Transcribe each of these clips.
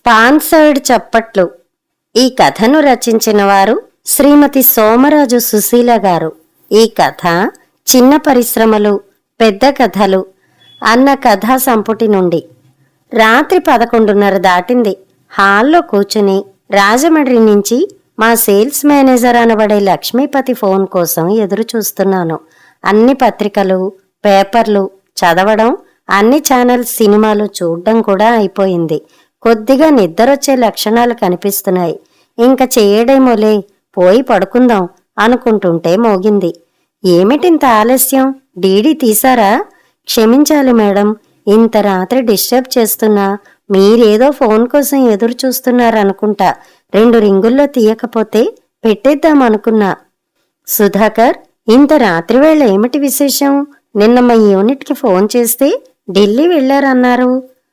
Sponsored చప్పట్లు. ఈ కథను రచించిన వారు శ్రీమతి సోమరాజు సుశీల గారు. ఈ కథ చిన్న పరిశ్రమలు పెద్ద కథలు అన్న కథా సంపుటి నుండి రాత్రి పదకొండున్నర దాటింది. హాల్లో కూర్చుని రాజమండ్రి నుంచి మా సేల్స్ మేనేజర్ అనబడే లక్ష్మీపతి ఫోన్ కోసం ఎదురు చూస్తున్నాను. అన్ని పత్రికలు పేపర్లు చదవడం అన్ని ఛానల్స్ సినిమాలు చూడడం కూడా అయిపోయింది. కొద్దిగా నిద్రొచ్చే లక్షణాలు కనిపిస్తున్నాయి. ఇంక చేయడేమోలే పోయి పడుకుందాం అనుకుంటుంటే మోగింది. ఏమిటింత ఆలస్యం? డీడీ తీసారా క్షమించాలి మేడం ఇంత రాత్రి డిస్టర్బ్ చేస్తున్నా మీరేదో ఫోన్ కోసం ఎదురు చూస్తున్నారనుకుంటా రెండు రింగుల్లో తీయకపోతే పెట్టేద్దాం అనుకున్నా సుధాకర్ ఇంత రాత్రి వేళ ఏమిటి విశేషం? నిన్న మా యూనిట్కి ఫోన్ చేస్తే ఢిల్లీ వెళ్ళారన్నారు.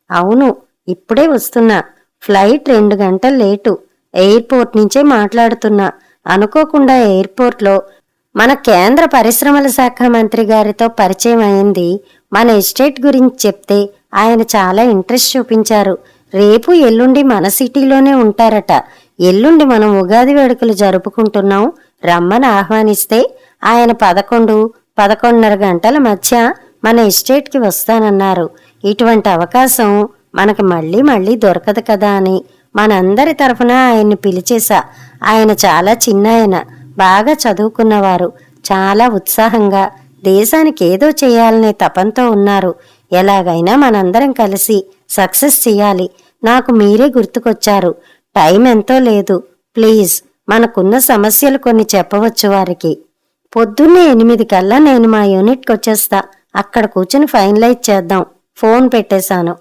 అవును ఇప్పుడే వస్తున్నా. ఫ్లైట్ రెండు గంటలు లేటు. ఎయిర్పోర్ట్ నుంచే మాట్లాడుతున్నా. అనుకోకుండా ఎయిర్పోర్ట్లో మన కేంద్ర పరిశ్రమల శాఖ మంత్రి గారితో పరిచయం అయింది. మన ఎస్టేట్ గురించి చెప్తే ఆయన చాలా ఇంట్రెస్ట్ చూపించారు. రేపు ఎల్లుండి మన సిటీలోనే ఉంటారట. ఎల్లుండి మనం ఉగాది వేడుకలు జరుపుకుంటున్నాం. రమ్మని ఆహ్వానిస్తే ఆయన పదకొండు పదకొండున్నర గంటల మధ్య మన ఎస్టేట్కి వస్తానన్నారు. ఇటువంటి అవకాశం మనకి మళ్ళీ మళ్ళీ దొరకదు కదా అని. మనందరి తరఫున ఆయన్ని పిలిచేశా. ఆయన చాలా చిన్నాయన బాగా చదువుకున్నవారు. చాలా ఉత్సాహంగా దేశానికి ఏదో చేయాలనే తపంతో ఉన్నారు. ఎలాగైనా మనందరం కలిసి సక్సెస్ చేయాలి నాకు మీరే గుర్తుకొచ్చారు. టైం ఎంతో లేదు. ప్లీజ్ మనకున్న సమస్యలు కొన్ని చెప్పవచ్చు వారికి. పొద్దున్నే ఎనిమిది కల్లా నేను మా యూనిట్కి వచ్చేస్తా అక్కడ కూర్చుని ఫైనలైజ్ చేద్దాం. ఫోన్ పెట్టేశాను.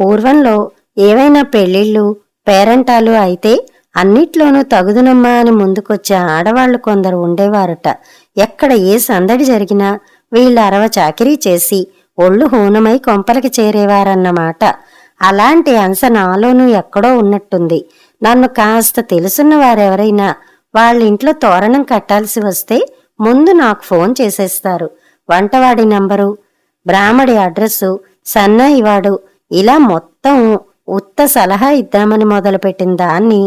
పూర్వంలో ఏవైనా పెళ్ళిళ్ళు పేరంటాలు అయితే అన్నిట్లోనూ తగుదునమ్మా అని ముందుకొచ్చే ఆడవాళ్ళు కొందరు ఉండేవారట. ఎక్కడ ఏ సందడి జరిగినా వీళ్ళు అరవ చాకిరీ చేసి ఒళ్ళు హూనమై కొంపలకి చేరేవారన్నమాట. అలాంటి అంశ నాలోనూ ఎక్కడో ఉన్నట్టుంది. నన్ను కాస్త తెలుసున్న వారెవరైనా వాళ్ళ ఇంట్లో తోరణం కట్టాల్సి వస్తే ముందు నాకు ఫోన్ చేసేస్తారు. వంటవాడి నంబరు బ్రాహ్మడి అడ్రస్సు సన్నాయివాడు ఇలా మొత్తం ఉత్త సలహా ఇద్దామని మొదలుపెట్టిన దాన్ని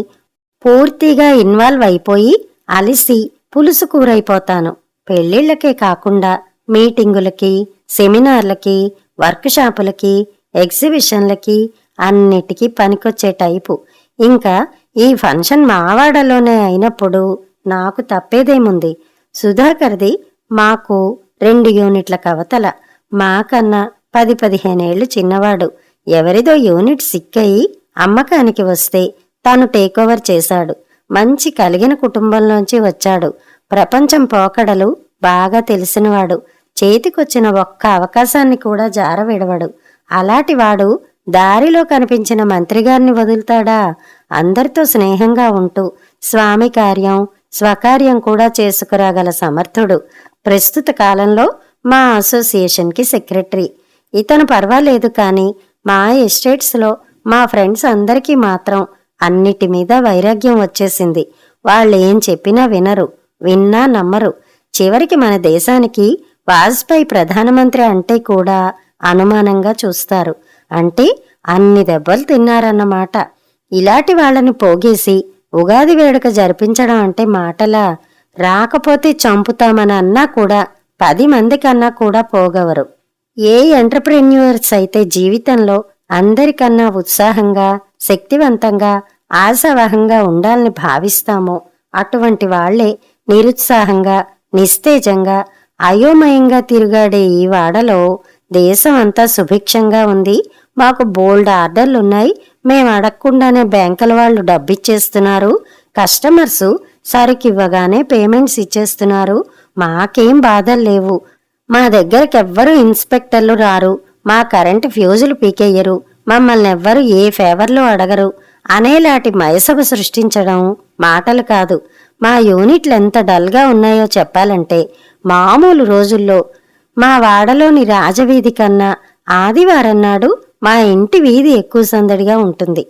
పూర్తిగా ఇన్వాల్వ్ అయిపోయి అలిసి పులుసు కూరైపోతాను. పెళ్ళిళ్ళకే కాకుండా మీటింగులకి సెమినార్లకి వర్క్షాపులకి ఎగ్జిబిషన్లకి అన్నిటికీ పనికొచ్చే టైపు. ఇంకా ఈ ఫంక్షన్ మావాడలోనే అయినప్పుడు నాకు తప్పేదేముంది? సుధాకర్ది మాకు రెండు యూనిట్ల కవతల. మాకన్నా పది పదిహేనేళ్ళు చిన్నవాడు. ఎవరిదో యూనిట్ సిక్కయి అమ్మకానికి వస్తే తాను టేకోవర్ చేశాడు. మంచి కలిగిన కుటుంబంలోంచి వచ్చాడు. ప్రపంచం పోకడలు బాగా తెలిసినవాడు. చేతికొచ్చిన ఒక్క అవకాశాన్ని కూడా జారవిడవడు. అలాంటివాడు దారిలో కనిపించిన మంత్రిగారిని వదులుతాడా? అందరితో స్నేహంగా ఉంటూ స్వామి కార్యం స్వకార్యం కూడా చేసుకురాగల సమర్థుడు. ప్రస్తుత కాలంలో మా అసోసియేషన్కి సెక్రటరీ. ఇతను పర్వాలేదు కానీ మా ఎస్టేట్స్లో మా ఫ్రెండ్స్ అందరికీ మాత్రం అన్నిటి మీద వైరాగ్యం వచ్చేసింది. వాళ్ళేం చెప్పినా వినరు విన్నా నమ్మరు. చివరికి మన దేశానికి వాజ్పేయి ప్రధానమంత్రి అంటే కూడా అనుమానంగా చూస్తారు. అంటే అన్ని దెబ్బలు తిన్నారన్నమాట. ఇలాంటి వాళ్ళని పోగేసి ఉగాది వేడుక జరిపించడం అంటే మాటలా రాకపోతే చంపుతామని అన్నా కూడా పది మంది కన్నా కూడా పోగవరు. ఏ ఎంటర్ప్రెన్యూర్స్ అయితే జీవితంలో అందరికన్నా ఉత్సాహంగా శక్తివంతంగా ఆశావహంగా ఉండాలని భావిస్తామో అటువంటి వాళ్ళే నిరుత్సాహంగా నిస్తేజంగా అయోమయంగా తిరుగాడే ఈ వాడలో దేశం అంతా సుభిక్షంగా ఉంది. మాకు బోల్డ్ ఆర్డర్లున్నాయి. మేము అడగకుండానే బ్యాంకుల వాళ్ళు డబ్బిచ్చేస్తున్నారు. కస్టమర్సు సరుకివ్వగానే పేమెంట్స్ ఇచ్చేస్తున్నారు. మాకేం బాధలు లేవు. మా దగ్గరకు ఇన్స్పెక్టర్లు రారు. మా కరెంటు ఫ్యూజులు పీకెయ్యరు మమ్మల్ని ఎవ్వరు ఏ ఫేవర్లు అడగరు. అనేలాంటి మయసభ సృష్టించడం మాటలు కాదు. మా యూనిట్లు ఎంత డల్గా ఉన్నాయో చెప్పాలంటే మామూలు రోజుల్లో మా వాడలోని రాజవీధి కన్నా ఆదివారం నాడు మా ఇంటి వీధి ఎక్కువ సందడిగా ఉంటుంది.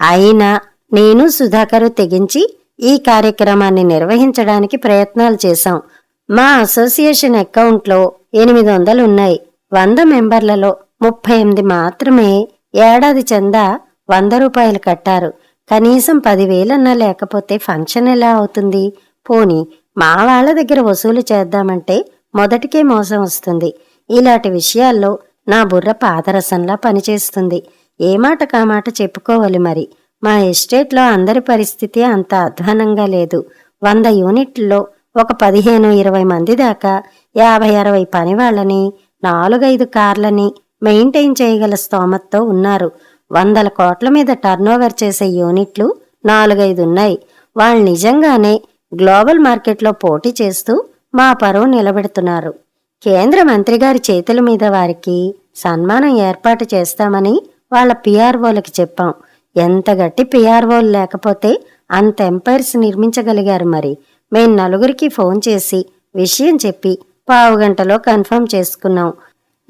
అయినా నేను సుధాకరు తెగించి ఈ కార్యక్రమాన్ని నిర్వహించడానికి ప్రయత్నాలు చేశాం. మా అసోసియేషన్ అకౌంట్లో ఎనిమిది వందలు ఉన్నాయి వంద మెంబర్లలో ముప్పై ఎనిమిది మాత్రమే ఏడాది చందా వంద రూపాయలు కట్టారు. కనీసం పదివేలన్నా లేకపోతే ఫంక్షన్ ఎలా అవుతుంది? పోని మా వాళ్ళ దగ్గర వసూలు చేద్దామంటే మొదటికే మోసం వస్తుంది. ఇలాంటి విషయాల్లో నా బుర్ర పాదరసంలా పనిచేస్తుంది. ఏ మాట కామాట చెప్పుకోవాలి మరి? మా ఎస్టేట్లో అందరి పరిస్థితి అంత అధ్వానంగా లేదు. వంద యూనిట్లలో ఒక పదిహేను ఇరవై మంది దాకా యాభై అరవై పని వాళ్ళని నాలుగైదు కార్లని మెయింటైన్ చేయగల స్తోమతతో ఉన్నారు. వందల కోట్ల మీద టర్నోవర్ చేసే యూనిట్లు నాలుగైదు ఉన్నాయి. వాళ్ళు నిజంగానే గ్లోబల్ మార్కెట్లో పోటీ చేస్తూ మా పరువు నిలబెడుతున్నారు. కేంద్ర మంత్రి గారి చేతుల మీద వారికి సన్మానం ఏర్పాటు చేస్తామని వాళ్ళ పిఆర్ఓలకి చెప్పాం. ఎంత గట్టి పిఆర్ఓలు లేకపోతే అంత ఎంపైర్స్ నిర్మించగలిగారు మరి. మేం నలుగురికి ఫోన్ చేసి విషయం చెప్పి పావు గంటలో కన్ఫర్మ్ చేసుకున్నాం.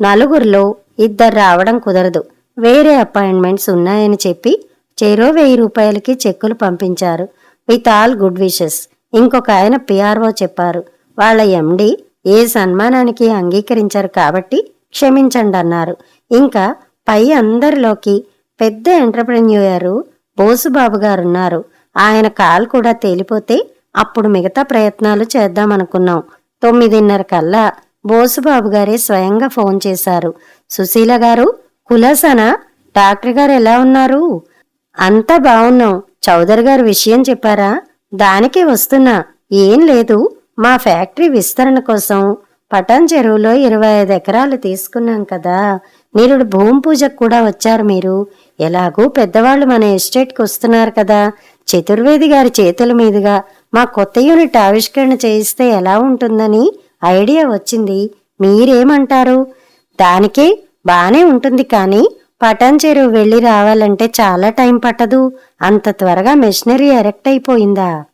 నలుగురిలో ఇద్దరు రావడం కుదరదు. వేరే అపాయింట్మెంట్స్ ఉన్నాయని చెప్పి చేరో వెయ్యి రూపాయలకి చెక్కులు పంపించారు. With all good wishes. ఇంకొక ఆయన పిఆర్ఓ చెప్పారు. వాళ్ళ ఎండి ఏ సన్మానానికి అంగీకరించారు కాబట్టి క్షమించండి అన్నారు. ఇంకా పై అందరిలోకి పెద్ద ఎంటర్ప్రెన్యూయరు బోసుబాబు గారున్నారు. ఆయన కాల్ కూడా తేలిపోతే అప్పుడు మిగతా ప్రయత్నాలు చేద్దామనుకున్నాం. తొమ్మిదిన్నర కల్లా బోసుబాబు గారే స్వయంగా ఫోన్ చేశారు. సుశీల గారు కులాసనా? డాక్టర్ గారు ఎలా ఉన్నారు? అంతా బాగున్నాం చౌదరి గారు విషయం చెప్పారా? దానికే వస్తున్నా. ఏం లేదు. మా ఫ్యాక్టరీ విస్తరణ కోసం పటాన్ చెరువులో ఇరవై ఐదు ఎకరాలు తీసుకున్నాం కదా. నిరుడు భూమి పూజకు కూడా వచ్చారు మీరు. ఎలాగూ పెద్దవాళ్ళు మన ఎస్టేట్కి వస్తున్నారు కదా. చతుర్వేది గారి చేతుల మీదుగా మా కొత్త యూనిట్ ఆవిష్కరణ చేయిస్తే ఎలా ఉంటుందని ఐడియా వచ్చింది. మీరేమంటారు? దానికే బానే ఉంటుంది కానీ పటాన్ చెరువు వెళ్ళి రావాలంటే చాలా టైం పట్టదు. అంత త్వరగా మెషినరీ ఎరెక్ట్ అయిపోయిందా?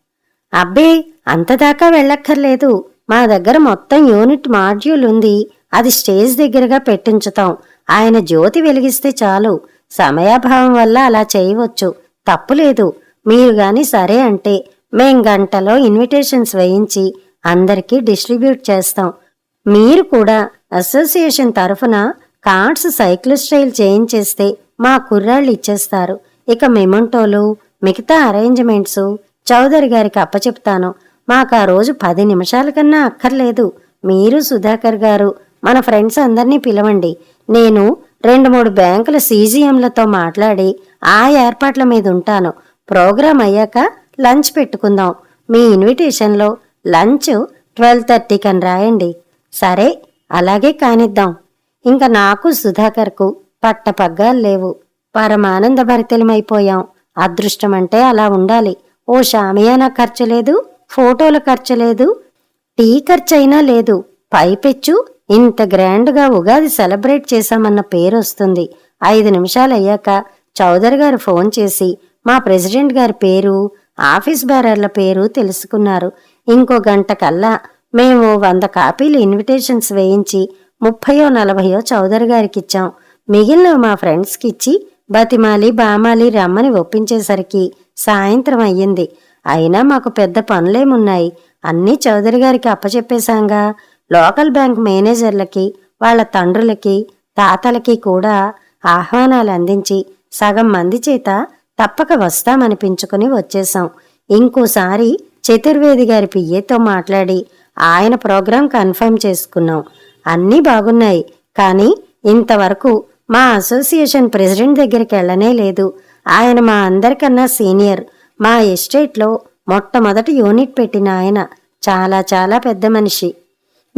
అబ్బే అంతదాకా వెళ్ళక్కర్లేదు. మా దగ్గర మొత్తం యూనిట్ మాడ్యూల్ ఉంది. అది స్టేజ్ దగ్గరగా పెట్టించుతాం. ఆయన జ్యోతి వెలిగిస్తే చాలు. సమయాభావం వల్ల అలా చేయవచ్చు. తప్పులేదు మీరు గాని సరే అంటే మేం గంటలో ఇన్విటేషన్స్ వేయించి అందరికీ డిస్ట్రిబ్యూట్ చేస్తాం. మీరు కూడా అసోసియేషన్ తరఫున కార్డ్స్ సైకిల్ స్టైల్ చేయించేస్తే మా కుర్రాళ్ళు ఇచ్చేస్తారు. ఇక మెమంటోలు మిగతా అరేంజ్మెంట్స్ చౌదరి గారికి అప్పచెప్తాను. మాకు ఆ రోజు పది నిమిషాల కన్నా అక్కర్లేదు. మీరు సుధాకర్ గారు మన ఫ్రెండ్స్ అందరినీ పిలవండి. నేను రెండు మూడు బ్యాంకుల సీజీఎంలతో మాట్లాడి ఆ ఏర్పాట్ల మీద ఉంటాను ప్రోగ్రాం అయ్యాక లంచ్ పెట్టుకుందాం. మీ ఇన్విటేషన్లో లంచ్ ట్వెల్వ్ థర్టీకి అని రాయండి. సరే అలాగే కానిద్దాం. ఇంకా నాకు సుధాకర్కు పట్టపగ్గాలు లేవు. పరమానంద భరితలమైపోయాం. అదృష్టం అంటే అలా ఉండాలి. ఓ షామియానా ఖర్చు లేదు ఫోటోల ఖర్చు లేదు టీ ఖర్చు అయినా లేదు. పైపెచ్చు ఇంత గ్రాండ్గా ఉగాది సెలబ్రేట్ చేశామన్న పేరు వస్తుంది ఐదు నిమిషాలు అయ్యాక చౌదరి గారు ఫోన్ చేసి మా ప్రెసిడెంట్ గారి పేరు ఆఫీస్ బేరర్ల పేరు తెలుసుకున్నారు. ఇంకో గంట కల్లా మేము వంద కాపీలు ఇన్విటేషన్స్ వేయించి ముప్పయో నలభయో చౌదరి గారికి ఇచ్చాం మిగిలిన మా ఫ్రెండ్స్కి ఇచ్చి బతిమాలి బామాలి రమ్మని ఒప్పించేసరికి సాయంత్రం అయ్యింది. అయినా మాకు పెద్ద పనులేమున్నాయి. అన్నీ చౌదరి గారికి అప్పచెప్పేశాంగా. లోకల్ బ్యాంక్ మేనేజర్లకి వాళ్ళ తండ్రులకి తాతలకి కూడా ఆహ్వానాలు అందించి సగం మంది చేత తప్పక వస్తామనిపించుకుని వచ్చేశాం. ఇంకోసారి చతుర్వేది గారి పియ్యతో మాట్లాడి ఆయన ప్రోగ్రాం కన్ఫర్మ్ చేసుకున్నాం. అన్నీ బాగున్నాయి కానీ ఇంతవరకు మా అసోసియేషన్ ప్రెసిడెంట్ దగ్గరికి వెళ్ళనే లేదు. ఆయన మా అందరికన్నా సీనియర్. మా ఎస్టేట్లో మొట్టమొదటి యూనిట్ పెట్టిన ఆయన. చాలా చాలా పెద్ద మనిషి.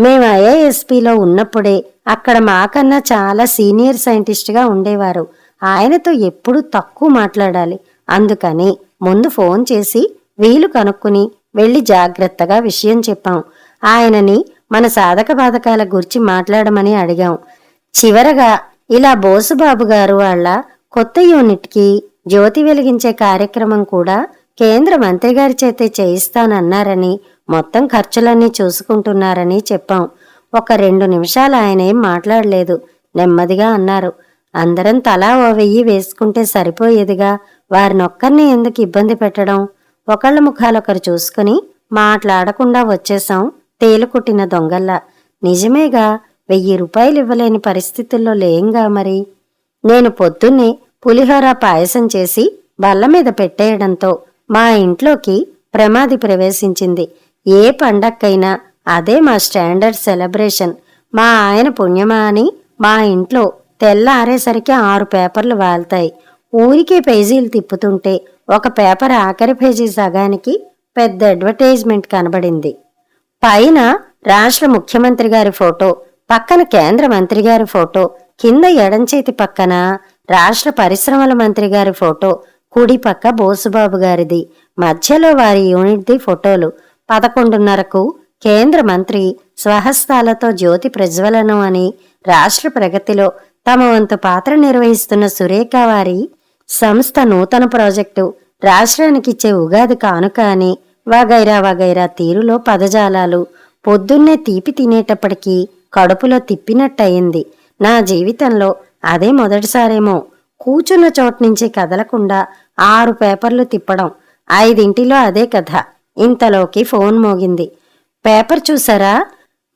మేము ఐఏఎస్పిలో ఉన్నప్పుడే అక్కడ మాకన్నా చాలా సీనియర్ సైంటిస్ట్గా ఉండేవారు. ఆయనతో ఎప్పుడూ తక్కువ మాట్లాడాలి. అందుకని ముందు ఫోన్ చేసి వీలు కనుక్కుని వెళ్ళి జాగ్రత్తగా విషయం చెప్పాం. ఆయనని మన సాధక బాధకాల గురించి మాట్లాడమని అడిగాం. చివరగా ఇలా బోసుబాబు గారు వాళ్ళ కొత్త యూనిట్కి జ్యోతి వెలిగించే కార్యక్రమం కూడా కేంద్ర మంత్రి గారి చేతే చేయిస్తానన్నారని మొత్తం ఖర్చులన్నీ చూసుకుంటున్నారని చెప్పాం. ఒక రెండు నిమిషాలు ఆయన ఏం మాట్లాడలేదు. నెమ్మదిగా అన్నారు. అందరం తలా ఓ వెయ్యి వేసుకుంటే సరిపోయేదిగా. వారినొక్కరిని ఎందుకు ఇబ్బంది పెట్టడం? ఒకళ్ళ ముఖాలొకరు చూసుకుని మాట్లాడకుండా వచ్చేసాం తేలుకుట్టిన దొంగల్లా. నిజమేగా వెయ్యి రూపాయలు ఇవ్వలేని పరిస్థితుల్లో లేంగా మరి? నేను పొద్దున్నే పులిహోర పాయసం చేసి బల్ల మీద పెట్టేయడంతో మా ఇంట్లోకి ప్రమాది ప్రవేశించింది. ఏ పండక్కైనా అదే మా స్టాండర్డ్ సెలబ్రేషన్. మా ఆయన పుణ్యమా అని మా ఇంట్లో తెల్లారేసరికి ఆరు పేపర్లు వాళ్తాయి. ఊరికే పేజీలు తిప్పుతుంటే ఒక పేపర్ ఆఖరి పేజీ సగానికి పెద్ద అడ్వర్టైజ్మెంట్ కనబడింది. పైన రాష్ట్ర ముఖ్యమంత్రి గారి ఫోటో పక్కన కేంద్ర మంత్రి గారి ఫోటో కింద ఎడంచేతి పక్కన రాష్ట్ర పరిశ్రమల మంత్రి గారి ఫోటో కుడి పక్క బోసుబాబు గారిది మధ్యలో వారి యూనిట్ది ఫోటోలు. పదకొండున్నరకు కేంద్ర మంత్రి స్వహస్తాలతో జ్యోతి ప్రజ్వలనం అని రాష్ట్ర ప్రగతిలో తమ వంతు పాత్ర నిర్వహిస్తున్న సురేఖ వారి సంస్థ నూతన ప్రాజెక్టు రాష్ట్రానికిచ్చే ఉగాది కానుక అని వగైరా వగైరా తీరులో పదజాలాలు పొద్దున్నే తీపి తినేటప్పటికీ కడుపులో తిప్పినట్టయింది. నా జీవితంలో అదే మొదటిసారేమో కూచున్న చోటు నుంచి కదలకుండా ఆరు పేపర్లు తిప్పడం. ఐదింటిలో అదే కథ. ఇంతలోకి ఫోన్ మోగింది. పేపర్ చూసారా?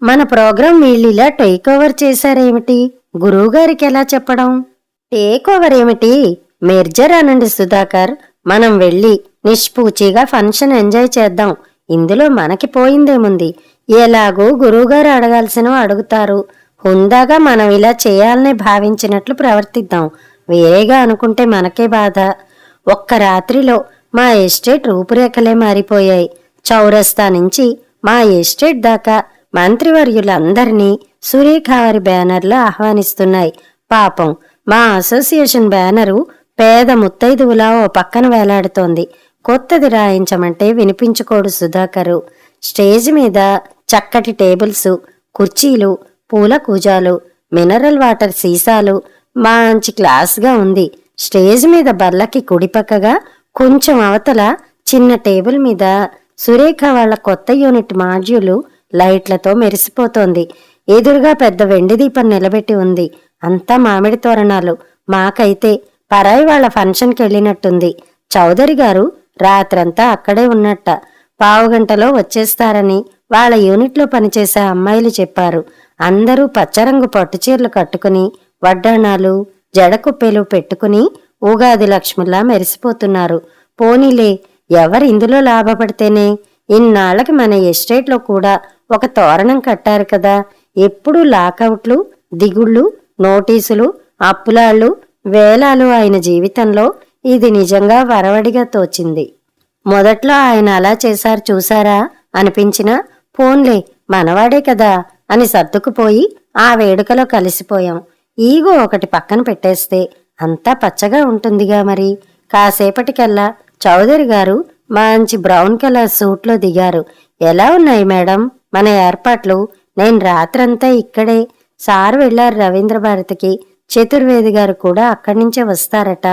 మన ప్రోగ్రాం వీళ్ళిలా టేక్ ఓవర్ చేశారేమిటి? గురువుగారికి ఎలా చెప్పడం? టేక్ ఓవర్ ఏమిటి? మెర్జర్ అనండి సుధాకర్ మనం వెళ్ళి నిష్పూచిగా ఫంక్షన్ ఎంజాయ్ చేద్దాం. ఇందులో మనకి పోయిందేముంది? ఎలాగో గురువుగారు అడగాల్సినవి అడుగుతారు. హుందాగా మనం ఇలా చేయాలని భావించినట్లు ప్రవర్తిద్దాం. వేరేగా అనుకుంటే మనకే బాధ. ఒక్క రాత్రిలో మా ఎస్టేట్ రూపురేఖలే మారిపోయాయి. చౌరస్తా నుంచి మా ఎస్టేట్ దాకా మంత్రివర్యులందరినీ సురేఖ వారి బ్యానర్లు ఆహ్వానిస్తున్నాయి. పాపం మా అసోసియేషన్ బ్యానరు పేద ముత్తైదువులా ఓ పక్కన వేలాడుతోంది. కొత్తది రాయించమంటే వినిపించుకోడు సుధాకరు. స్టేజ్ మీద చక్కటి టేబుల్స్ కుర్చీలు పూల కూజాలు మినరల్ వాటర్ సీసాలు మంచి క్లాస్గా ఉంది. స్టేజ్ మీద బల్లకి కుడిపక్కగా కొంచెం అవతల చిన్న టేబుల్ మీద సురేఖ వాళ్ళ కొత్త యూనిట్ మాడ్యూలు లైట్లతో మెరిసిపోతోంది. ఎదురుగా పెద్ద వెండి దీపం నిలబెట్టి ఉంది. అంతా మామిడి తోరణాలు. మాకైతే పరాయి వాళ్ళ ఫంక్షన్కి వెళ్ళినట్టుంది. చౌదరి గారు రాత్రంతా అక్కడే ఉన్నట్ట. పావుగంటలో వచ్చేస్తారని వాళ్ళ యూనిట్లో పనిచేసే అమ్మాయిలు చెప్పారు. అందరూ పచ్చరంగు పట్టుచీరలు కట్టుకుని వడ్డాణాలు జడకుప్పెలు పెట్టుకుని ఉగాది లక్ష్మిలా మెరిసిపోతున్నారు. పోనీలే ఎవరు ఇందులో లాభపడితేనే? ఇన్నాళ్ళకి మన ఎస్టేట్లో కూడా ఒక తోరణం కట్టారు కదా. ఎప్పుడూ లాకౌట్లు దిగుళ్ళు నోటీసులు అప్పులాళ్ళు వేలాలు ఆయన జీవితంలో ఇది నిజంగా వరవడిగా తోచింది. మొదట్లో ఆయన అలా చేశారు చూసారా అనిపించినా పోన్లే మనవాడే కదా అని సర్దుకుపోయి ఆ వేడుకలో కలిసిపోయాం. ఈగో ఒకటి పక్కన పెట్టేస్తే అంతా పచ్చగా ఉంటుందిగా మరి. కాసేపటికల్లా చౌదరి గారు మంచి బ్రౌన్ కలర్ సూట్లో దిగారు. ఎలా ఉన్నాయి మేడం? మన ఏర్పాట్లు? నేను రాత్రంతా ఇక్కడే. సార్ వెళ్ళారు రవీంద్ర భారతికి. చతుర్వేది గారు కూడా అక్కడి నుంచే వస్తారట.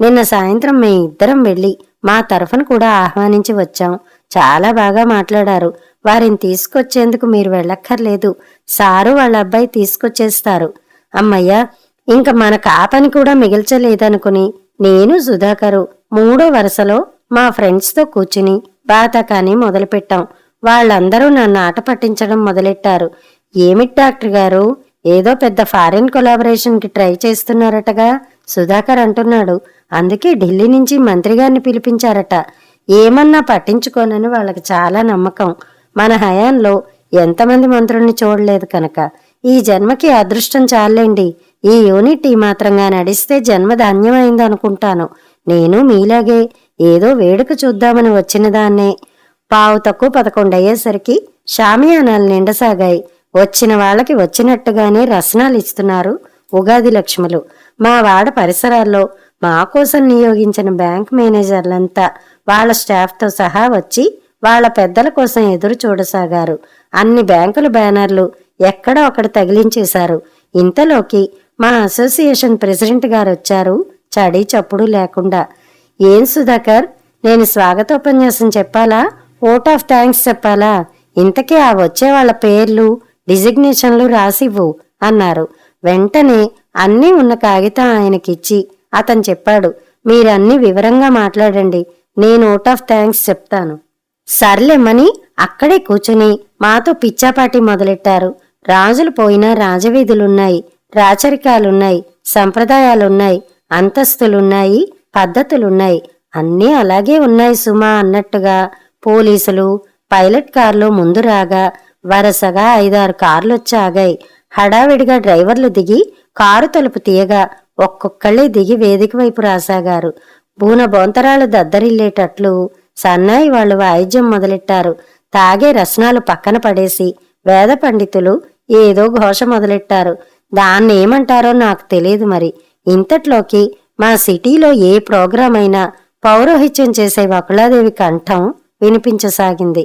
నిన్న సాయంత్రం మే ఇద్దరం వెళ్ళి మా తరఫున కూడా ఆహ్వానించి వచ్చాం. చాలా బాగా మాట్లాడారు. వారిని తీసుకొచ్చేందుకు మీరు వెళ్ళక్కర్లేదు. సారు వాళ్ళ అబ్బాయి తీసుకొచ్చేస్తారు. అమ్మయ్యా ఇంక మన కాపని కూడా మిగిల్చలేదనుకుని నేను సుధాకరు మూడో వరుసలో మా ఫ్రెండ్స్తో కూర్చుని బాతకాని మొదలుపెట్టాం. వాళ్ళందరూ నన్ను ఆట పట్టించడం మొదలెట్టారు. ఏమిటి డాక్టర్ గారు? ఏదో పెద్ద ఫారిన్ కొలాబరేషన్కి ట్రై చేస్తున్నారటగా సుధాకర్ అంటున్నాడు. అందుకే ఢిల్లీ నుంచి మంత్రి గారిని పిలిపించారట. ఏమన్నా పట్టించుకోనని వాళ్ళకి చాలా నమ్మకం. మన హయాంలో ఎంతమంది మంత్రుల్ని చూడలేదు కనుక. ఈ జన్మకి అదృష్టం చాలండి. ఈ యూనిట్ ఈ మాత్రంగా నడిస్తే జన్మ ధన్యమైంది అనుకుంటాను. నేను మీలాగే ఏదో వేడుక చూద్దామని వచ్చిన దాన్నే. పావు తక్కువ పదకొండు అయ్యేసరికి షామియానాలు నిండసాగాయి. వచ్చిన వాళ్ళకి వచ్చినట్టుగానే రసనాలు ఇస్తున్నారు ఉగాది లక్ష్ములు. మా వాడ పరిసరాల్లో మా కోసం నియోగించిన బ్యాంక్ మేనేజర్లంతా వాళ్ళ స్టాఫ్తో సహా వచ్చి వాళ్ళ పెద్దల కోసం ఎదురు చూడసాగారు. అన్ని బ్యాంకుల బ్యానర్లు ఎక్కడ ఒకటి తగిలించేశారు. ఇంతలోకి మా అసోసియేషన్ ప్రెసిడెంట్ గారు వచ్చారు. చడి చప్పుడు లేకుండా. ఏం సుధాకర్? నేను స్వాగతోపన్యాసం చెప్పాలా? ఓట్ ఆఫ్ థ్యాంక్స్ చెప్పాలా? ఇంతకీ ఆ వచ్చే వాళ్ళ పేర్లు డిజిగ్నేషన్లు రాసివ్వు అన్నారు. వెంటనే అన్నీ ఉన్న కాగితం ఆయనకిచ్చి అతను చెప్పాడు. మీరన్నీ వివరంగా మాట్లాడండి. నేను ఓట్ ఆఫ్ థ్యాంక్స్ చెప్తాను. సర్లేమ్మని అక్కడే కూర్చుని మాతో పిచ్చాపాటి మొదలెట్టారు. రాజులు పోయినా రాజవీధులున్నాయి. రాచరికాలున్నాయి సంప్రదాయాలున్నాయి అంతస్తులున్నాయి పద్ధతులున్నాయి. అన్నీ అలాగే ఉన్నాయి సుమా అన్నట్టుగా పోలీసులు పైలట్ కార్లు ముందు రాగా వరసగా ఐదారు కార్లొచ్చి ఆగాయి. హడావిడిగా డ్రైవర్లు దిగి కారు తలుపు తీయగా ఒక్కొక్కళ్ళే దిగి వేదిక వైపు రాసాగారు. బూన బొంతరాలు దద్దరిల్లేటట్లు సన్నాయి వాళ్ళు వాయిద్యం మొదలెట్టారు. తాగే రసనాలు పక్కన పడేసి వేద పండితులు ఏదో ఘోష మొదలెట్టారు. దాన్ని ఏమంటారో నాకు తెలియదు మరి. ఇంతట్లోకి మా సిటీలో ఏ ప్రోగ్రాం అయినా పౌరోహిత్యం చేసే వకులాదేవి కంఠం వినిపించసాగింది.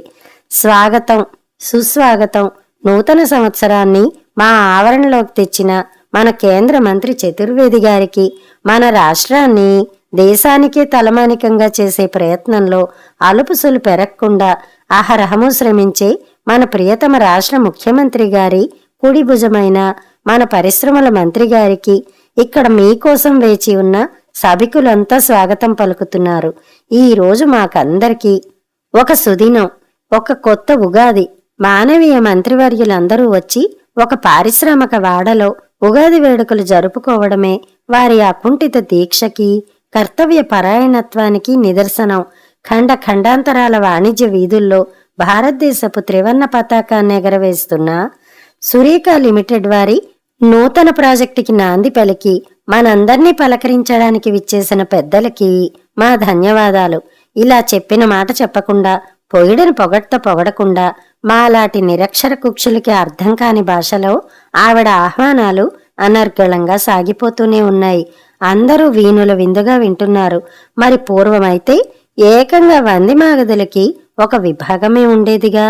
స్వాగతం సుస్వాగతం నూతన సంవత్సరాన్ని మా ఆవరణలోకి తెచ్చిన మన కేంద్ర మంత్రి చతుర్వేది గారికి మన రాష్ట్రాన్ని దేశానికే తలమానికంగా చేసే ప్రయత్నంలో అలుపుసులు పెరగకుండా అహరహము శ్రమించే మన ప్రియతమ రాష్ట్ర ముఖ్యమంత్రి గారి కుడి భుజమైన మన పరిశ్రమల మంత్రి గారికి ఇక్కడ మీకోసం వేచి ఉన్న సభికులంతా స్వాగతం పలుకుతున్నారు. ఈ రోజు మాకందరికీ ఒక సుదినం ఒక కొత్త ఉగాది మానవీయ మంత్రివర్యులందరూ వచ్చి ఒక పారిశ్రామిక వాడలో ఉగాది వేడుకలు జరుపుకోవడమే వారి అకుంఠిత దీక్షకి కర్తవ్య పరాయణత్వానికి నిదర్శనం. ఖండ ఖండాంతరాల వాణిజ్య వీధుల్లో భారతదేశపు త్రివర్ణ పతాకాన్ని ఎగరవేస్తున్న సురేఖ లిమిటెడ్ వారి నూతన ప్రాజెక్టుకి నాంది పలికి మనందర్నీ పలకరించడానికి విచ్చేసిన పెద్దలకి మా ధన్యవాదాలు. ఇలా చెప్పిన మాట చెప్పకుండా పొగిడిన పొగడ్త పొగడకుండా మాలాటి నిరక్షర కుక్షులకి అర్థం కాని భాషలో ఆవిడ ఆహ్వానాలు అనర్గళంగా సాగిపోతూనే ఉన్నాయి. అందరూ వీణుల విందుగా వింటున్నారు. మరి పూర్వమైతే ఏకంగా వంది మాగదులకి ఒక విభాగమే ఉండేదిగా?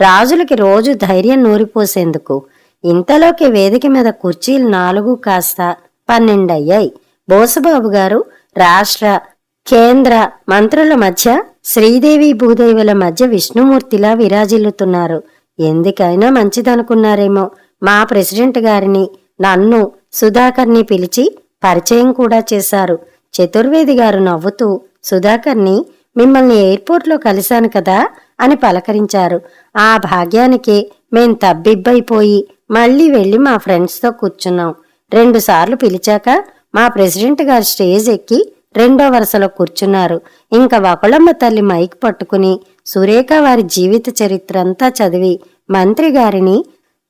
రాజులకి రోజు ధైర్యం నూరిపోసేందుకు ఇంతలోకి వేదిక మీద కుర్చీలు నాలుగు కాస్త పన్నెండయ్యాయి. బోసబాబు గారు రాష్ట్ర కేంద్ర మంత్రుల మధ్య శ్రీదేవి భూదేవుల మధ్య విష్ణుమూర్తిలా విరాజిల్లుతున్నారు. ఎందుకైనా మంచిదనుకున్నారేమో. మా ప్రెసిడెంట్ గారిని నన్ను సుధాకర్ని పిలిచి పరిచయం కూడా చేశారు. చతుర్వేది గారు నవ్వుతూ సుధాకర్ని మిమ్మల్ని ఎయిర్పోర్ట్లో కలిశాను కదా అని పలకరించారు. ఆ భాగ్యానికే మేం తబ్బిబ్బైపోయి మళ్ళీ వెళ్ళి మా ఫ్రెండ్స్తో కూర్చున్నాం. రెండుసార్లు పిలిచాక మా ప్రెసిడెంట్ గారు స్టేజ్ ఎక్కి రెండో వరుసలో కూర్చున్నారు. ఇంకా వకుళమ్మ తల్లి మైక్ పట్టుకుని సురేఖ వారి జీవిత చరిత్ర అంతా చదివి మంత్రి గారిని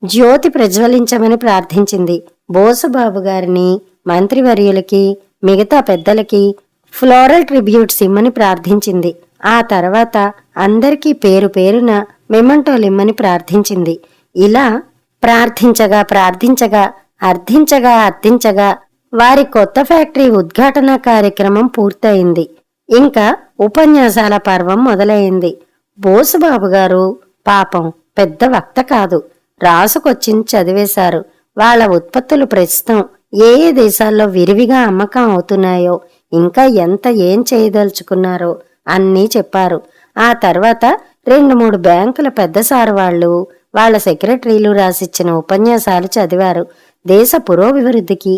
జ్యోతి ప్రజ్వలించమని ప్రార్థించింది. బోసుబాబు గారిని మంత్రివర్యులకి మిగతా పెద్దలకి ఫ్లోరల్ ట్రిబ్యూట్స్ ఇమ్మని ప్రార్థించింది. ఆ తర్వాత అందరికీ పేరు పేరున మెమంటోలిమ్మని ప్రార్థించింది. ఇలా ప్రార్థించగా ప్రార్థించగా అర్థించగా అర్థించగా వారి కొత్త ఫ్యాక్టరీ ఉద్ఘాటన కార్యక్రమం పూర్తయింది. ఇంకా ఉపన్యాసాల పర్వం మొదలైంది. బోసుబాబు గారు పాపం పెద్ద వక్త కాదు. రాసుకొచ్చింది చదివేశారు. వాళ్ళ ఉత్పత్తులు ప్రస్తుతం ఏ ఏ దేశాల్లో విరివిగా అమ్మకం అవుతున్నాయో ఇంకా ఎంత ఏం చేయదలుచుకున్నారో అన్నీ చెప్పారు. ఆ తర్వాత రెండు మూడు బ్యాంకుల పెద్ద సారు వాళ్ళు వాళ్ళ సెక్రటరీలు రాసిచ్చిన ఉపన్యాసాలు చదివారు. దేశ పురోభివృద్ధికి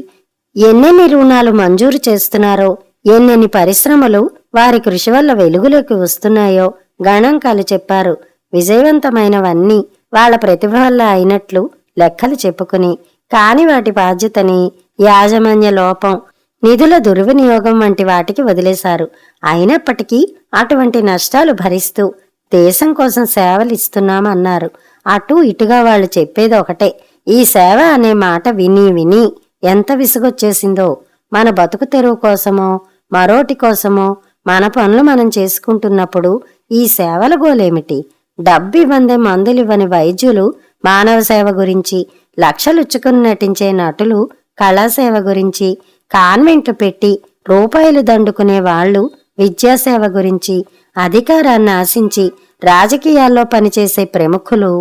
ఎన్నెన్ని రుణాలు మంజూరు చేస్తున్నారో ఎన్నెన్ని పరిశ్రమలు వారి కృషి వల్ల వెలుగులోకి వస్తున్నాయో గణాంకాలు చెప్పారు. విజయవంతమైనవన్నీ వాళ్ళ ప్రతిభ వల్ల అయినట్లు లెక్కలు చెప్పుకుని కాని వాటి బాధ్యతని యాజమాన్య లోపం నిధుల దుర్వినియోగం వంటి వాటికి వదిలేశారు. అయినప్పటికీ అటువంటి నష్టాలు భరిస్తూ దేశం కోసం సేవలు ఇస్తున్నామన్నారు. అటు ఇటుగా వాళ్ళు చెప్పేది ఒకటే. ఈ సేవ అనే మాట విని విని ఎంత విసుగొచ్చేసిందో. మన బతుకు తెరువు కోసమో మరోటి కోసమో మన పనులు మనం చేసుకుంటున్నప్పుడు ఈ సేవల గోలేమిటి? డబ్బు ఇవ్వందే మందులివ్వని వైద్యులు మానవ సేవ గురించి లక్షలుచ్చుకుని నటించే నటులు కళాసేవ గురించి కాన్వెంట్లు పెట్టి రూపాయలు దండుకునే వాళ్ళు విద్యాసేవ గురించి అధికారాన్ని ఆశించి రాజకీయాల్లో పనిచేసే ప్రముఖులు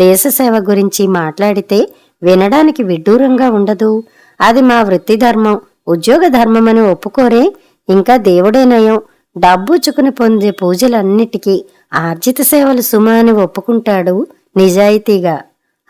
దేశసేవ గురించి మాట్లాడితే వినడానికి విడ్డూరంగా ఉండదు. అది మా వృత్తి ధర్మం ఉద్యోగ ధర్మమని ఒప్పుకోరే ఇంకా దేవుడే నయం. డబ్బుచ్చుకుని పొందే పూజలన్నిటికీ ఆర్జిత సేవలు సుమ అని ఒప్పుకుంటాడు నిజాయితీగా.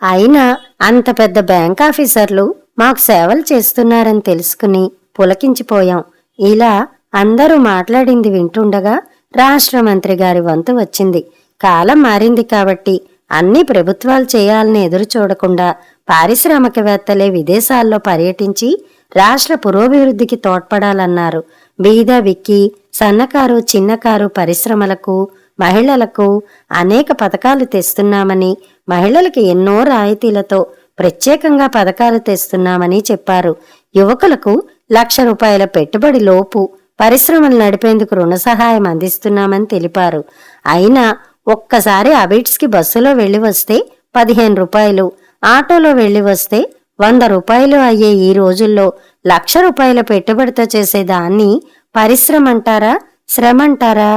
అయినా అంత పెద్ద బ్యాంక్ ఆఫీసర్లు మాకు సేవలు చేస్తున్నారని తెలుసుకుని పులకించిపోయాం. ఇలా అందరూ మాట్లాడింది వింటుండగా రాష్ట్ర మంత్రి గారి వంతు వచ్చింది. కాలం మారింది కాబట్టి అన్ని ప్రభుత్వాలు చేయాలని ఎదురు చూడకుండా పారిశ్రామికవేత్తలే విదేశాల్లో పర్యటించి రాష్ట్ర పురోభివృద్ధికి తోడ్పడాలన్నారు. బీద విక్కి సన్నకారు చిన్నకారు పరిశ్రమలకు మహిళలకు అనేక పథకాలు తెస్తున్నామని మహిళలకు ఎన్నో రాయితీలతో ప్రత్యేకంగా పథకాలు తెస్తున్నామని చెప్పారు. యువకులకు లక్ష రూపాయల పెట్టుబడి లోపు పరిశ్రమలు నడిపేందుకు రుణ సహాయం అందిస్తున్నామని తెలిపారు. అయినా ఒక్కసారి అబిట్స్కి బస్సులో వెళ్ళి వస్తే పదిహేను రూపాయలు ఆటోలో వెళ్ళి వస్తే వంద రూపాయలు అయ్యే ఈ రోజుల్లో లక్ష రూపాయల పెట్టుబడితో చేసే దాన్ని పరిశ్రమ అంటారా శ్రమ అంటారా?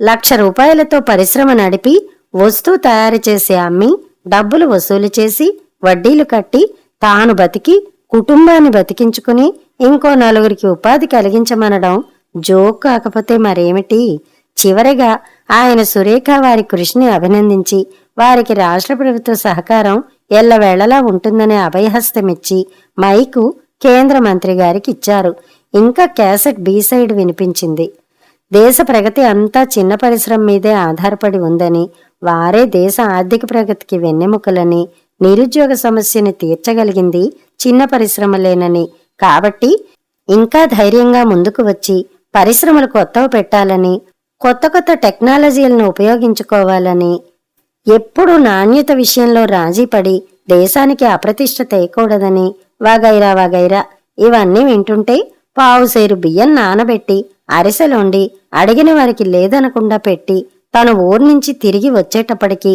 లక్ష రూపాయలతో పరిశ్రమ నడిపి వస్తువు తయారు చేసి అమ్మి డబ్బులు వసూలు చేసి వడ్డీలు కట్టి తాను బతికి కుటుంబాన్ని బతికించుకుని ఇంకో నలుగురికి ఉపాధి కలిగించమనడం జోక్ కాకపోతే మరేమిటి? చివరగా ఆయన సురేఖ వారి కృషిని అభినందించి వారికి రాష్ట్ర ప్రభుత్వ సహకారం ఎల్లవేళలా ఉంటుందనే అభయహస్తమిచ్చి మైకు కేంద్ర మంత్రి గారికి ఇచ్చారు. ఇంకా క్యాసెట్ బీ సైడ్ వినిపించింది. దేశ ప్రగతి అంతా చిన్న పరిశ్రమ మీదే ఆధారపడి ఉందని వారే దేశ ఆర్థిక ప్రగతికి వెన్నెముకలని నిరుద్యోగ సమస్యని తీర్చగలిగింది చిన్న పరిశ్రమలేనని. కాబట్టి ఇంకా ధైర్యంగా ముందుకు వచ్చి పరిశ్రమలు కొత్తవి పెట్టాలని కొత్త కొత్త టెక్నాలజీలను ఉపయోగించుకోవాలని ఎప్పుడు నాణ్యత విషయంలో రాజీపడి దేశానికి అప్రతిష్ట తేయకూడదని వగైరా వగైరా. ఇవన్నీ వింటుంటే పావుసేరు బియ్యం నానబెట్టి అరిసెలుండి అడిగిన వారికి లేదనకుండా పెట్టి తన ఊర్నుంచి తిరిగి వచ్చేటప్పటికి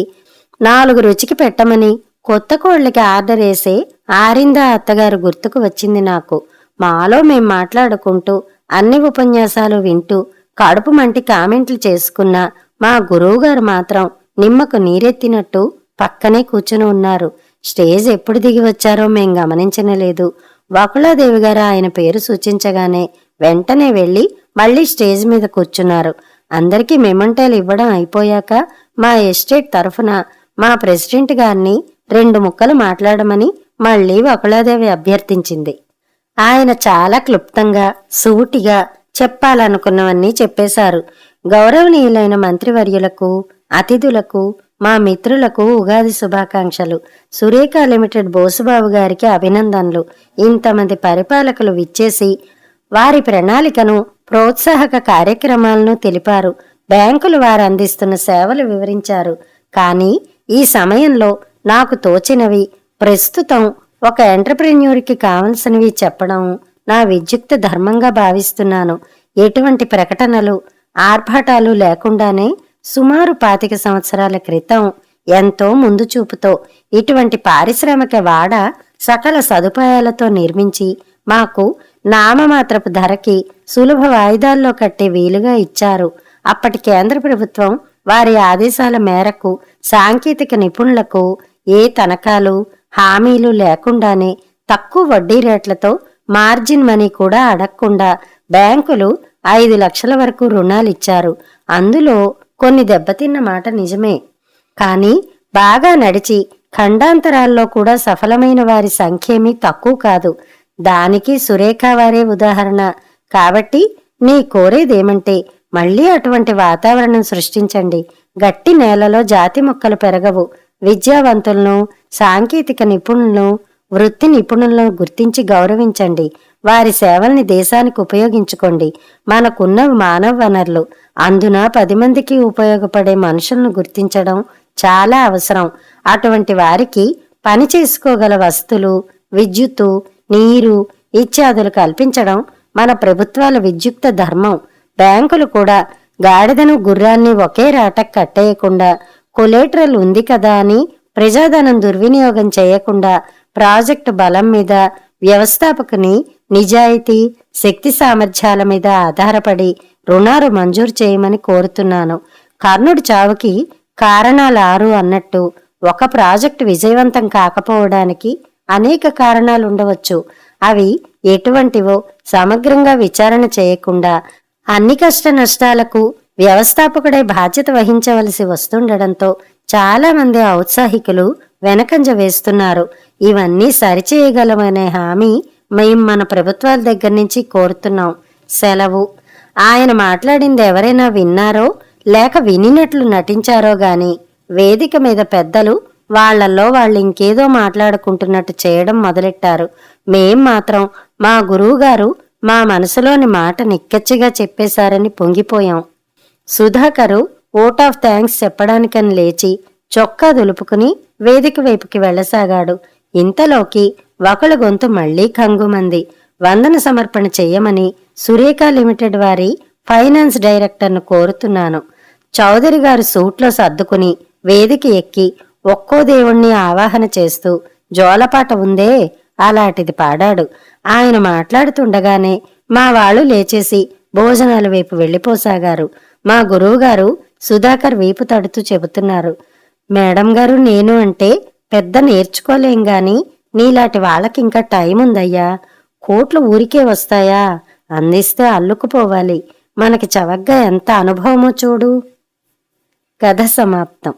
నాలుగు రుచికి పెట్టమని కొత్త కోళ్ళకి ఆర్డర్ వేసే ఆరిందా అత్తగారు గుర్తుకు వచ్చింది నాకు. మాలో మేం మాట్లాడుకుంటూ అన్ని ఉపన్యాసాలు వింటూ కడుపు మంటి కామెంట్లు చేసుకున్న మా గురువుగారు మాత్రం నిమ్మకు నీరెత్తినట్టు పక్కనే కూర్చుని ఉన్నారు. స్టేజ్ ఎప్పుడు దిగి వచ్చారో మేం గమనించనలేదు వకుళాదేవి గారు ఆయన పేరు సూచించగానే వెంటనే వెళ్ళి మళ్ళీ స్టేజ్ మీద కూర్చున్నారు. అందరికీ మెమంటాలు ఇవ్వడం అయిపోయాక మా ఎస్టేట్ తరఫున మా ప్రెసిడెంట్ గారిని రెండు ముక్కలు మాట్లాడమని మళ్ళీ వకుళాదేవి అభ్యర్థించింది. ఆయన చాలా క్లుప్తంగా సూటిగా చెప్పాలనుకున్నవన్నీ చెప్పేశారు. గౌరవనీయులైన మంత్రివర్యులకు అతిథులకు మా మిత్రులకు ఉగాది శుభాకాంక్షలు. సురేఖ లిమిటెడ్ బోసుబాబు గారికి అభినందనలు. ఇంతమంది పరిపాలకులు విచ్చేసి వారి ప్రణాళికను ప్రోత్సాహక కార్యక్రమాలను తెలిపారు. బ్యాంకులు వారు అందిస్తున్న సేవలు వివరించారు. కానీ ఈ సమయంలో నాకు తోచినవి. ప్రస్తుతం ఒక ఎంటర్ప్రెన్యూర్కి కావలసినవి చెప్పడం నా విద్యుక్త ధర్మంగా భావిస్తున్నాను. ఎటువంటి ప్రకటనలు ఆర్భాటాలు లేకుండానే సుమారు పాతిక సంవత్సరాల క్రితం ఎంతో ముందు చూపుతో ఇటువంటి పారిశ్రామిక వాడ సకల సదుపాయాలతో నిర్మించి మాకు నామమాత్రపు ధరకి సులభ వాయిదాల్లో కట్టే వీలుగా ఇచ్చారు. అప్పటి కేంద్ర ప్రభుత్వం వారి ఆదేశాల మేరకు సాంకేతిక నిపుణులకు ఏ తనఖాలు హామీలు లేకుండానే తక్కువ వడ్డీ రేట్లతో మార్జిన్ మనీ కూడా అడగకుండా బ్యాంకులు ఐదు లక్షల వరకు రుణాలిచ్చారు. అందులో కొన్ని దెబ్బతిన్న మాట నిజమే. కానీ బాగా నడిచి ఖండాంతరాల్లో కూడా సఫలమైన వారి సంఖ్యేమీ తక్కువ కాదు. దానికి సురేఖ వారే ఉదాహరణ. కాబట్టి నీ కోరేదేమంటే మళ్ళీ అటువంటి వాతావరణం సృష్టించండి. గట్టి నేలలో జాతి మొక్కలు పెరగవు. విద్యావంతులను సాంకేతిక నిపుణులను వృత్తి నిపుణులను గుర్తించి గౌరవించండి. వారి సేవల్ని దేశానికి ఉపయోగించుకోండి. మనకున్న మానవ వనరులు అందున పది మందికి ఉపయోగపడే మనుషులను గుర్తించడం చాలా అవసరం. అటువంటి వారికి పని చేసుకోగల వస్తువులు విద్యుత్తు నీరు ఇత్యాదులు కల్పించడం మన ప్రభుత్వాల విద్యుక్త ధర్మం. బ్యాంకులు కూడా గాడిదను గుర్రాన్ని ఒకే రాటకు కట్టేయకుండా కొలేటరల్ ఉంది కదా అని ప్రజాధనం దుర్వినియోగం చేయకుండా ప్రాజెక్టు బలం మీద వ్యవస్థాపకుని నిజాయితీ శక్తి సామర్థ్యాల మీద ఆధారపడి రుణాలు మంజూరు చేయమని కోరుతున్నాను. కర్ణుడి చావుకి కారణాలు ఆరు అన్నట్టు ఒక ప్రాజెక్టు విజయవంతం కాకపోవడానికి అనేక కారణాలు ఉండవచ్చు. అవి ఎటువంటివో సమగ్రంగా విచారణ చేయకుండా అన్ని కష్ట నష్టాలకు వ్యవస్థాపకుడే బాధ్యత వహించవలసి వస్తుండడంతో చాలామంది ఔత్సాహికులు వెనకంజ వేస్తున్నారు. ఇవన్నీ సరిచేయగలమనే హామీ మేం మన ప్రభుత్వాల దగ్గర నుంచి కోరుతున్నాం. సెలవు. ఆయన మాట్లాడింది ఎవరైనా విన్నారో లేక వినినట్లు నటించారో గాని వేదిక మీద పెద్దలు వాళ్ళల్లో వాళ్ళు ఇంకేదో మాట్లాడుకుంటున్నట్టు చేయడం మొదలెట్టారు. మేం మాత్రం మా గురువుగారు మా మనసులోని మాట నిక్కచ్చిగా చెప్పేశారని పొంగిపోయాం. సుధాకరు ఓట్ ఆఫ్ థ్యాంక్స్ చెప్పడానికని లేచి చొక్కా దులుపుకుని వేదిక వైపుకి వెళ్ళసాగాడు. ఇంతలోకి ఒకళ్ళ గొంతు మళ్ళీ కంగుమంది. వందన సమర్పణ చెయ్యమని సురేఖ లిమిటెడ్ వారి ఫైనాన్స్ డైరెక్టర్ను కోరుతున్నాను. చౌదరి గారు సూట్లో సర్దుకుని వేదిక ఎక్కి ఒక్కో దేవుణ్ణి ఆవాహన చేస్తూ జోలపాట ఉందే అలాంటిది పాడాడు. ఆయన మాట్లాడుతుండగానే మా వాళ్ళు లేచేసి భోజనాల వైపు వెళ్ళిపోసాగారు. మా గురువుగారు సుధాకర్ వీపు తడుతూ చెబుతున్నారు. మేడం గారు నేను అంటే పెద్ద నేర్చుకోలేం గాని నీలాంటి వాళ్ళకి ఇంకా టైం ఉందయ్యా. కోట్లు ఊరికే వస్తాయా? అందిస్తే అల్లుకుపోవాలి. మనకి చవగ్గా ఎంత అనుభవమో చూడు. కథ సమాప్తం.